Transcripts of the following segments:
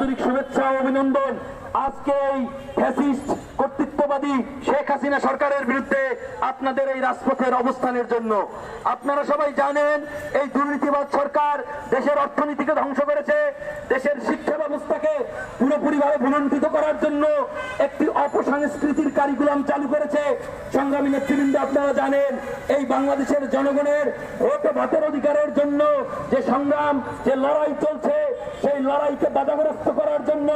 আন্তরিক শুভেচ্ছা ও অভিনন্দন আজকে এই ফ্যাসিস্ট কর্তৃত্ববাদী শেখ হাসিনা সরকারের বিরুদ্ধে আপনাদের এই রাজপথের অবস্থানের জন্য। আপনারা সবাই জানেন, এই দুর্নীতিবাদ সরকার দেশের অর্থনীতিকে ধ্বংস করেছে। দেশের শিক্ষা ব্যবস্থাকে পুরোপুরিভাবে ভুলন্টিত করার জন্য একটি অপসংস্কৃতির কারিকুলাম চালু করেছে সংগ্রামী নেতৃবৃন্দ। আপনারা জানেন, এই বাংলাদেশের জনগণের ভোট ভাতের অধিকারের জন্য যে সংগ্রাম, যে লড়াই চলছে, সেই লড়াইকে বাধাগ্রস্ত করার জন্য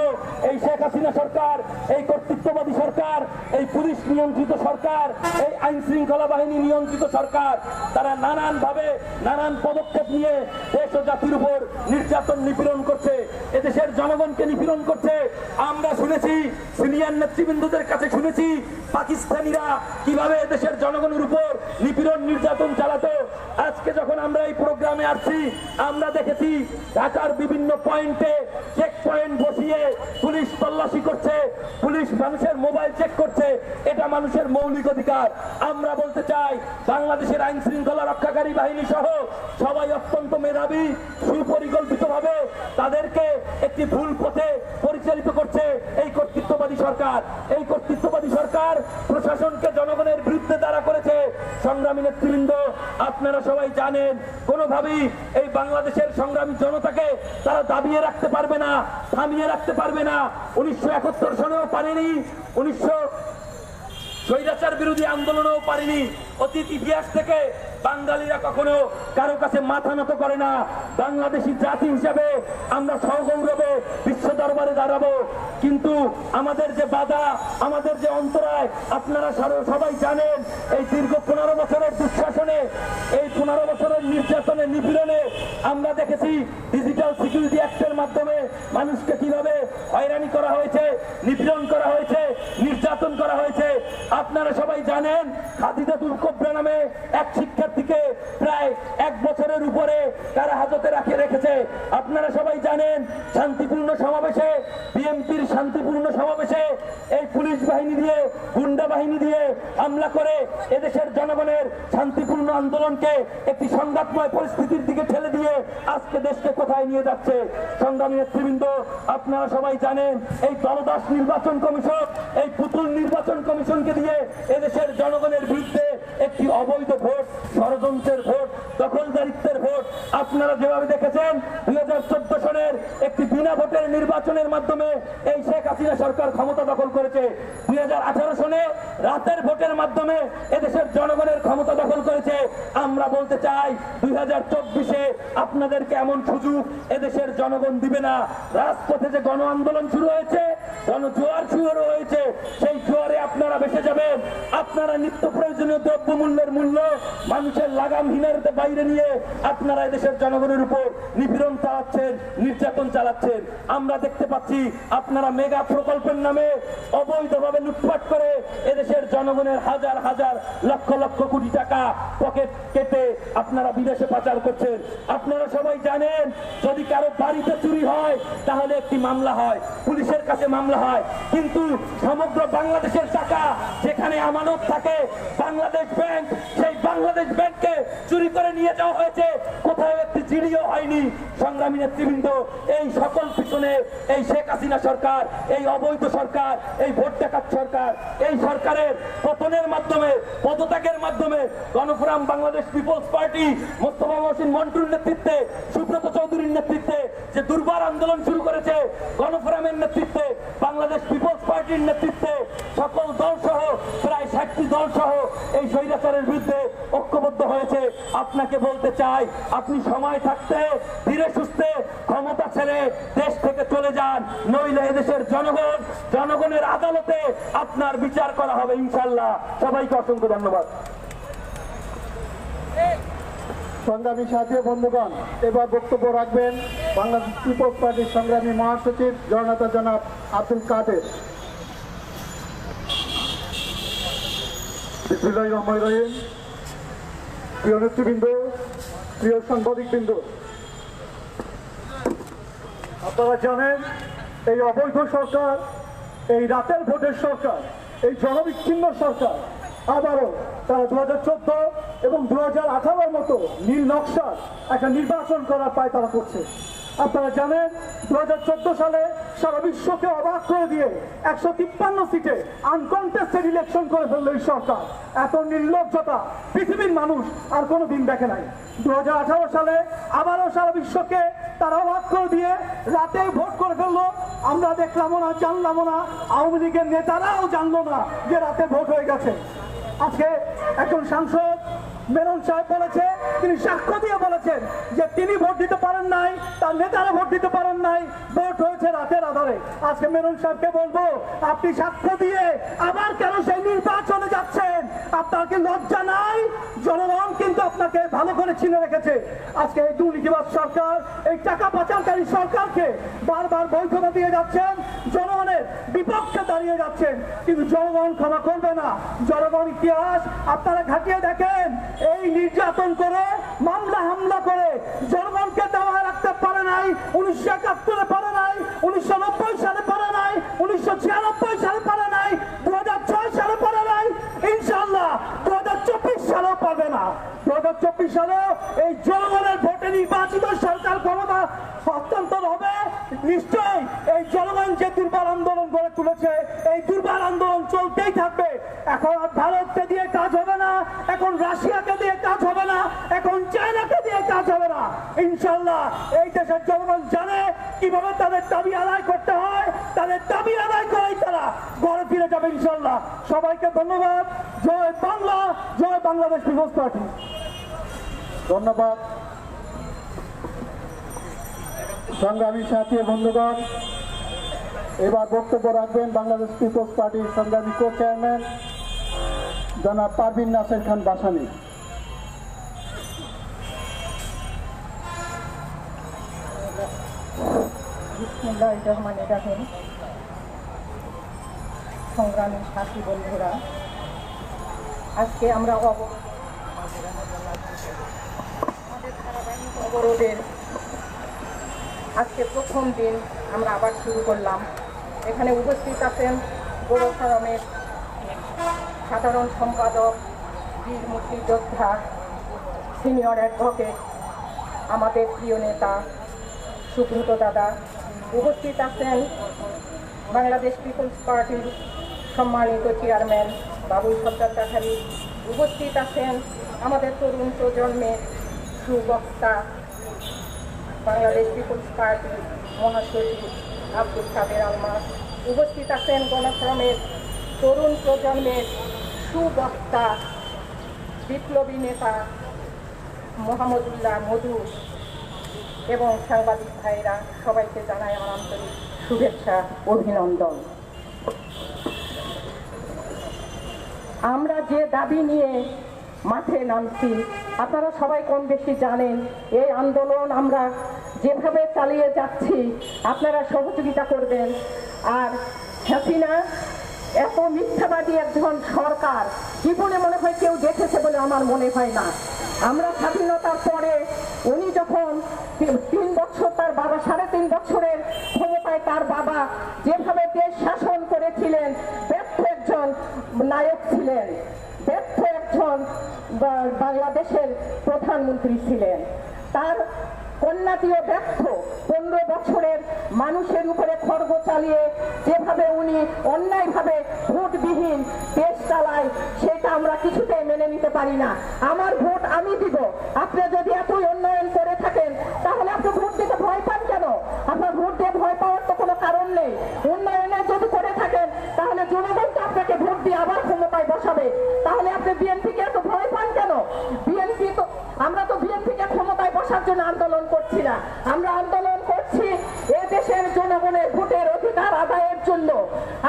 এই শেখ হাসিনা সরকার, এই কর্তৃত্ববাদী সরকার, এই পুলিশ নিয়ন্ত্রিত সরকার, এই আইন শৃঙ্খলা বাহিনী নিয়ন্ত্রিত সরকার, তারা নানান ভাবে নানান পদক্ষেপ নিয়ে দেশ ও জাতির উপর নির্যাতন নিপীড়ন করছে, এদেশের জনগণকে নিপীড়ন করছে। আমরা শুনেছি, সিনিয়র নেতৃবৃন্দদের কাছে শুনেছি, পাকিস্তানিরা কীভাবে দেশের জনগণের উপর নিপীড়ন নির্যাতন চালাতো। আজকে যখন আমরা এই প্রোগ্রামে আসছি, আমরা দেখেছি, ঢাকার বিভিন্ন পয়েন্টে চেক পয়েন্ট বসিয়ে পুলিশ তল্লাশি করছে, পুলিশ মানুষের মোবাইল চেক করছে, এটা মানুষের মৌলিক অধিকার। আমরা বলতে চাই, বাংলাদেশের আইন শৃঙ্খলা রক্ষাকারী বাহিনী সহ সবাই অত্যন্ত মেধাবী, সুপরিকল্পিতভাবে তাদেরকে একটি ভুল পথে পরিচালিত করছে এই কর্তৃত্ববাদী সরকার। এই কর্তৃত্ববাদী সরকার প্রশাসনকে জনগণের বিরুদ্ধে দ্বারা করেছে। সংগ্রামী নেতৃবৃন্দ, আপনারা সবাই জানেন, কোনোভাবেই এই বাংলাদেশের সংগ্রামী জনতাকে তারা দাবিয়ে রাখতে পারবে না, থামিয়ে রাখতে পারবে না। উনিশশো একাত্তর সনেও পারেনি উনিশশো স্বৈরাচার বিরোধী আন্দোলনেও পারেনি। অতীত ইতিহাস থেকে বাঙালিরা কখনো কারও কাছে মাথা নত করে না। বাংলাদেশি জাতি হিসাবে আমরা সগৌরবে বিশ্ব দরবারে দাঁড়াবো। কিন্তু আমাদের যে বাধা, আমাদের যে অন্তরায়, আপনারা সবাই জানেন, এই দীর্ঘ পনেরো বছরের দুঃশাসনে, এই পনেরো বছরের নির্যাতনে নিপীড়নে আমরা দেখেছি ডিজিটাল সিকিউরিটি অ্যাক্টের মাধ্যমে মানুষকে কীভাবে হয়রানি করা হয়েছে, নিপীড়ন করা হয়েছে, নির্যাতন করা হয়েছে। আপনারা সবাই জানেন, খাদিজাতুল কোবরা নামে এক শিক্ষার্থীকে প্রায় এক বছরের উপরে তারা হাজতে রাখে রেখেছে। আপনারা সবাই জানেন, শান্তিপূর্ণ সমাবেশে, বিএনপির শান্তিপূর্ণ সমাবেশে এই পুলিশ বাহিনী দিয়ে, গুন্ডা বাহিনী দিয়ে হামলা করে এদেশের জনগণের শান্তিপূর্ণ আন্দোলনকে একটি সংঘাতময় পরিস্থিতির দিকে ঠেলে দিয়ে আজকে দেশকে কোথায় নিয়ে যাচ্ছে। সংগ্রামী নেতৃবৃন্দ, আপনারা সবাই জানেন, এই দলদাস নির্বাচন কমিশন, এই পুতুল নির্বাচন কমিশনকে দিয়ে এদেশের জনগণের বিরুদ্ধে একটি অবৈধ ভোট, ষড়যন্ত্রের ভোট, দখলদারিত্বের ভোট। আপনারা যেভাবে দেখেছেন, দুই হাজার চোদ্দ সনের একটি বিনা ভোটের নির্বাচনের মাধ্যমে এই শেখ হাসিনা সরকার ক্ষমতা দখল করেছে। দুই হাজার আঠারো সনে রাতের ভোটের মাধ্যমে এদেশের জনগণের ক্ষমতা দখল করেছে। আমরা বলতে চাই, দুই হাজার চব্বিশে আপনাদেরকে এমন সুযোগ এদেশের জনগণ দিবে না। রাজপথে যে গণ আন্দোলন শুরু হয়েছে সেই জোয়ারে আমরা দেখতে পাচ্ছি আপনারা মেগা প্রকল্পের নামে অবৈধভাবে লুটপাট করে এদেশের জনগণের হাজার হাজার লক্ষ লক্ষ কোটি টাকা পকেট কেটে আপনারা বিদেশে পাচার করছেন। আপনারা সবাই জানেন, যদি কারও বাড়িতে চুরি হয়, তাহলে একটি মামলা হয়, পুলিশের কাছে মামলা হয়, কিন্তু সমগ্র বাংলাদেশের টাকা যেখানে আমানত থাকে, বাংলাদেশ ব্যাংক, সেই বাংলাদেশ ব্যাংককে চুরি করে নিয়ে যাওয়া হয়েছে। কোথাও একটি জিডিও হয়নি। সংগ্রামী নেতৃবৃন্দ, এই সকল পিছনে এই শেখ হাসিনা সরকার, এই অবৈধ সরকার, এই ভোট ডাকাত সরকার, এই সরকারের পতনের মাধ্যমে, পদত্যাগের মাধ্যমে গণফোরাম বাংলাদেশ পিপলস পার্টি, মোস্তফা মহসিন মন্টুর নেতৃত্বে, সুব্রত চৌধুরীর নেতৃত্বে যে দুর্বার আন্দোলন শুরু করেছে গণফোরামের নেতৃত্বে, বাংলাদেশ পিপলস পার্টির নেতৃত্বে সকল দল সহ প্রায় ষাটটি দল সহ এই স্বৈরাচারের বিরুদ্ধে ঐক্যবদ্ধ হয়েছে। আপনাকে বলতে চাই, আপনি সময় থাকতে, ধীরে সুস্থে ক্ষমতা ছেড়ে দেশ থেকে চলে যান। নইলে এদেশের জনগণ, জনগণের আদালতে আপনার বিচার করা হবে ইনশাল্লাহ। সবাইকে অসংখ্য ধন্যবাদ। সংগ্রামী সাথী বন্ধুগণ, এবার বক্তব্য রাখবেন বাংলাদেশ পিপলস পার্টির সংগ্রামী মহাসচিব জননেতা জনাব আব্দুল কাদের। প্রিয় নেতৃবৃন্দ, প্রিয় সাংবাদিকবৃন্দ। আপনারা জানেন, এই অবৈধ সরকার, এই রাতের ভোটের সরকার, এই জনবিচ্ছিন্ন সরকার আবারও তারা দু হাজার চোদ্দ এবং দু হাজার আঠারোর মতো নীল নকশার একটা নির্বাচন করার পায় তারা করছে। আপনারা জানেন দু হাজার চোদ্দ সালে সারা বিশ্বকে অবাক করে দিয়ে একশো তিপ্পান্ন সিটে আনকনটেস্টেড ইলেকশন করে ফেলল এই সরকার। এত নির্লজ্জতা, পৃথিবীর মানুষ আর কোনো দিন দেখে নাই। দু হাজার আঠারো সালে আবারও সারা বিশ্বকে তারা অবাক করে দিয়ে রাতে ভোট করে ফেলল। আমরা দেখলামও না, জানলামও না, আওয়ামী লীগের নেতারাও জানলো না যে রাতে ভোট হয়ে গেছে। আজকে একজন সাংসদ মেনন সাহেব বলেছে তিনি সাক্ষ্য দিয়ে বলেছেন যে তিনি ভোট দিতে পারেন নাই, তার নেতারা ভোট দিতে পারেন নাই, ভোট হয়েছে রাতের আধারে। আজকে মেনন সাহেবকে বলব, আপনি সাক্ষ্য দিয়ে আবার কেন সেই নির্বাচনে যাচ্ছেন? আপনার কি লজ্জা নাই? জনগণ কিন্তু আপনাকে ভালো করে চিনে রেখেছে। আজকে এই দুর্নীতিবাদ সরকার, এই টাকা পাচারকারী সরকারকে বারবার বৈধতা দিয়ে যাচ্ছেন। জনগণের দাঁড়িয়ে যাচ্ছেন, কিন্তু জনগণ ক্ষমা করবে না। জনগণ ইতিহাস আপনারা ঘাটিয়ে দেখেন, এই নির্যাতন করে, মামলা হামলা করে, জনগণকে দেওয়া রাখতে পারে নাই, উনিশশো একাত্তরে পারে নাই, উনিশশো নব্বই সালে পারে নাই, উনিশশো ছিয়ানব্বই সালে পারে নাই দু হাজার ছয় সালে পারে নাই ইনশাল্লাহ দু হাজার চব্বিশ সালেও পাবে না। দু হাজার চব্বিশ সালেও এই জনগণের ভোটে নির্বাচিত সরকার ক্ষমতা হস্তান্তর হবে, নিশ্চয়ই এখন ভারতকে দিয়ে কাজ হবে না, এখন রাশিয়াকে দিয়ে কাজ হবে না, এখন চায়নাকে দিয়ে কাজ হবে না। ইনশাল্লাহ এই দেশের জনগণ জানে কীভাবে তাদের দাবি আদায় করতে হয়, তাদের দাবি আদায় করেই তারা ঘরে ফিরে যাবে ইনশাল্লাহ সবাইকে ধন্যবাদ। জয় বাংলা, জয় বাংলাদেশ পিপলস পার্টি। ধন্যবাদ। সংগ্রামী সাথী বন্ধুগণ, এবার বক্তব্য রাখবেন বাংলাদেশ পিপলস পার্টির সংগ্রামী কো চেয়ারম্যান জনাব পারভিন নাসের খান বাসানি। সংগ্রামী সাথী বন্ধুরা, আজকে আমরা অব- অবরোধের আজকে প্রথম দিন আমরা আবার শুরু করলাম। এখানে উপস্থিত আছেন বড় ফরমের সাধারণ সম্পাদক বীর মুক্তিযোদ্ধা সিনিয়র অ্যাডভোকেট, আমাদের প্রিয় নেতা, সুব্রত দাদা উপস্থিত আছেন। বাংলাদেশ পিপলস পার্টির সম্মানিত চেয়ারম্যান বাবুল সর্দার কাঠারি উপস্থিত আছেন। আমাদের তরুণ প্রজন্মের সুবক্তা বাংলাদেশ পিপলস পার্টির মহাসচিব আব্দুল কাদের আলমাস উপস্থিত আছেন। গণফ্রমের তরুণ প্রজন্মের সুবক্তা, বিপ্লবী নেতা মোহাম্মদুল্লাহ মধু এবং সাংবাদিক ভাইরা সবাইকে জানাই আমার আন্তরিক শুভেচ্ছা, অভিনন্দন। আমরা যে দাবি নিয়ে মাঠে নামছি, আপনারা সবাই কম বেশি জানেন, এই আন্দোলন আমরা যেভাবে চালিয়ে যাচ্ছি, আপনারা সহযোগিতা করবেন। আর হাসিনা এত মিথ্যাবাদী একজন সরকার। জীবনে মনে হয় কেউ দেখেছে বলে আমার মনে হয় না। আমরা স্বাধীনতার পরে উনি যখন তিন বছর তার বাবা, সাড়ে তিন বছরের ক্ষমতায় তার বাবা যেভাবে দেশ শাসন করেছিলেন, ব্যর্থ একজন নায়ক ছিলেন, ব্যর্থ একজন বাংলাদেশের প্রধানমন্ত্রী ছিলেন। তার কন্যাটিও ব্যর্থ। পনেরো বছরের মানুষের উপরে খড়গ চালিয়ে যেভাবে উনি অন্যায়ভাবে ভোটবিহীন দেশ চালায়, সেটা আমরা কিছুতেই মেনে নিতে পারি না। আমার ভোট আমি দিব। আপনি যদি এতই উন্নয়ন করে থাকেন, তাহলে আপনি ভোট দিতে ভয় পান কেন? আপনার ভোট দিয়ে ভয় পাওয়ার তো কোনো কারণ নেই। উন্নয়নে যদি করে থাকেন, তাহলে জনগণ তো আপনাকে ভোট দিয়ে আবার ক্ষমতায় বসাবে। তাহলে আপনি বিএনপিকে এত ভয় পান কেন? বিএনপি তো আমরা তো বিএনপিকে বসার জন্য আন্দোলন করছি না। আমরা আন্দোলন করছি এ দেশের জনগণের ভোটের অধিকার আদায়ের জন্য।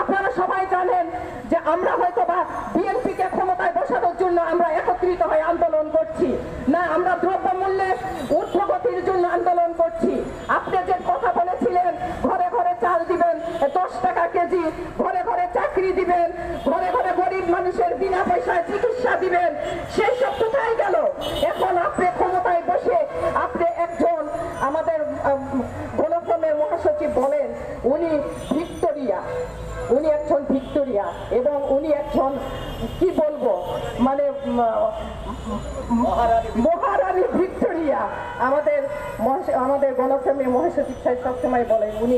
আপনারা সবাই জানেন যে আমরা হয়তো বা বিএনপিকে ক্ষমতায় বসানোর জন্য আমরা একত্রিত হয়ে আন্দোলন করছি। না, আমরা দ্রব্যমূল্যের ঊর্ধ্বগতির জন্য আন্দোলন করছি। আপনি যে কথা বলেছিলেন, ঘরে ঘরে চাল দিবেন দশ টাকা কেজি, ঘরে ঘরে চাকরি দিবেন, ঘরে ঘরে গরিব মানুষের বিনা পয়সায় চিকিৎসা দিবেন, সেই সব আমাদের আমাদের গণপ্রেমী মহাসচিব সাহেব সবসময় বলেন উনি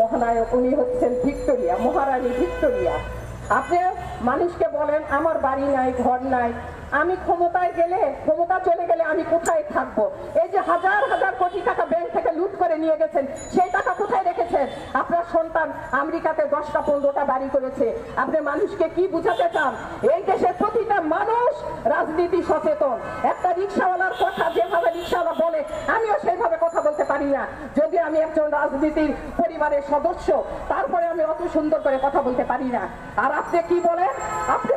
মহানায়ক উনি হচ্ছেন ভিক্টোরিয়া মহারানী ভিক্টোরিয়া। আপনি মানুষকে বলেন, আমার বাড়ি নাই, ঘর নাই। আমি ক্ষমতায় গেলে, ক্ষমতা চলে গেলে আমি কোথায় থাকব? এই যে হাজার হাজার কোটি টাকা ব্যাংক থেকে লুট করে নিয়ে গেছেন, সেই টাকা কোথায় রেখেছেন? আপনার সন্তান আমেরিকাতে দশটা, পনেরোটা বাড়ি করেছে। আপনি মানুষকে কি বুঝাতে চান? এই দেশের প্রতিটা মানুষ রাজনীতি সচেতন। একটা রিক্সাওয়ালার কথা যেভাবে রিক্সাওয়ালা বলে, আমিও সেইভাবে কথা পারি না যদি আমি একজন রাজনীতির পরিবারের সদস্য, তারপরে আমি অত সুন্দর করে কথা বলতে পারি না। আর আপনি কি বলেন? আপনি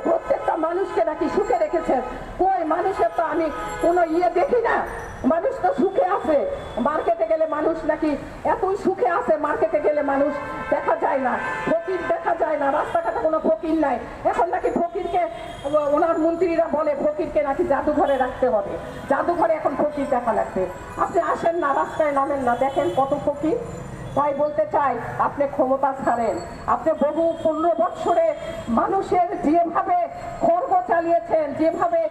মানুষকে নাকি সুখে রেখেছেন? কই মানুষের তো আমি কোনো ইয়ে দেখি না। মানুষ তো সুখে আছে। মার্কেটে গেলে মানুষ নাকি এতই সুখে আছে, মার্কেটে গেলে মানুষ দেখা যায় না। ফকির দেখা যায় না, রাস্তাঘাটে কোনো ফকির নাই। এখন নাকি ফকিরকে, ওনার মন্ত্রীরা বলে ফকিরকে নাকি জাদুঘরে রাখতে হবে। জাদুঘরে এখন ফকির দেখা লাগবে। আপনি আসেন না, রাস্তায় নামেন না। দেখেন কত ফকির। তাই বলতে চাই, আপনি ক্ষমতা ছাড়েন। আপনি বহু পনেরো বৎসরে মানুষের যেভাবে খর্ব চালিয়েছেন, যেভাবে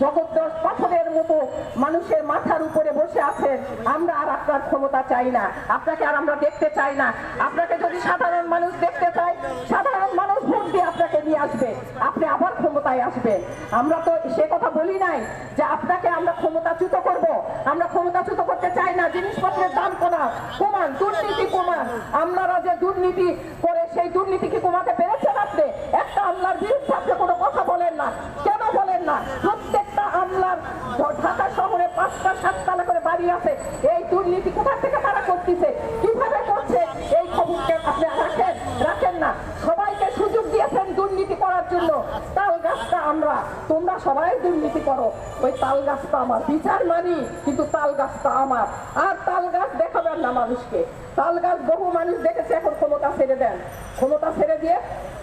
জগদ্দশ পাথরের মতো মানুষের মাথার উপরে বসে আছেন, আমরা আর আপনার ক্ষমতা চাই না। আপনাকে আর আমরা দেখতে চাই না। আপনাকে যদি সাধারণ মানুষ দেখতে চায়, সাধারণ মানুষ ভোট দিয়ে আপনাকে নিয়ে আসবে। আপনি আবার ক্ষমতায় আসবেন। আমরা তো সে কথা বলি নাই যে আপনাকে আমরা ক্ষমতাচ্যুত করব। আমরা ক্ষমতাচ্যুত করতে চাই না। জিনিসপত্রের দাম কমা কমান, দুর্নীতি কমান। আপনারা যে দুর্নীতি করে, সেই দুর্নীতি কি কমাতে পেরেছেন আপনি? একটা আমলার বিরুদ্ধে আপনি কোনো কথা বলেন না কেন বলেন না প্রত্যেকটা আমলার ঢ- ঢাকা শহরে পাঁচটা সাততলা করে বাড়ি আছে এই দুর্নীতি কোথা থেকে তারা করতেছে কীভাবে করছে এই খবরকে আপনি রাখেন রাখেন না সবাইকে সুযোগ দিয়েছেন দুর্নীতি করার জন্য তাল গাছটা আমরা সবাই দুর্নীতি করো। ওই তাল গাছটা আমার। বিচার মানি, কিন্তু তাল গাছটা আমার। আর তাল গাছ দেখাবেন না মানুষকে। তাল গাছ বহু মানুষ দেখেছে, এখন ক্ষমতা ছেড়ে দেন। ক্ষমতা ছেড়ে দিয়ে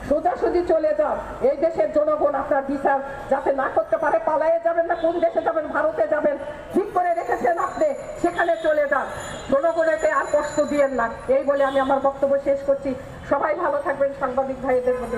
সোজাসুজি চলে যান। এই দেশের জনগণ আপনার বিচার যাতে না করতে পারে পালায়ে যাবেন না, কোন দেশে যাবেন, ভারতে যাবেন, ঠিক করে রেখেছেন আপনি, সেখানে চলে যান। জনগণকে আর কষ্ট দিয়েন না। এই বলে আমি আমার বক্তব্য শেষ করছি। সবাই ভালো থাকবেন সাংবাদিক ভাইদের মধ্যে।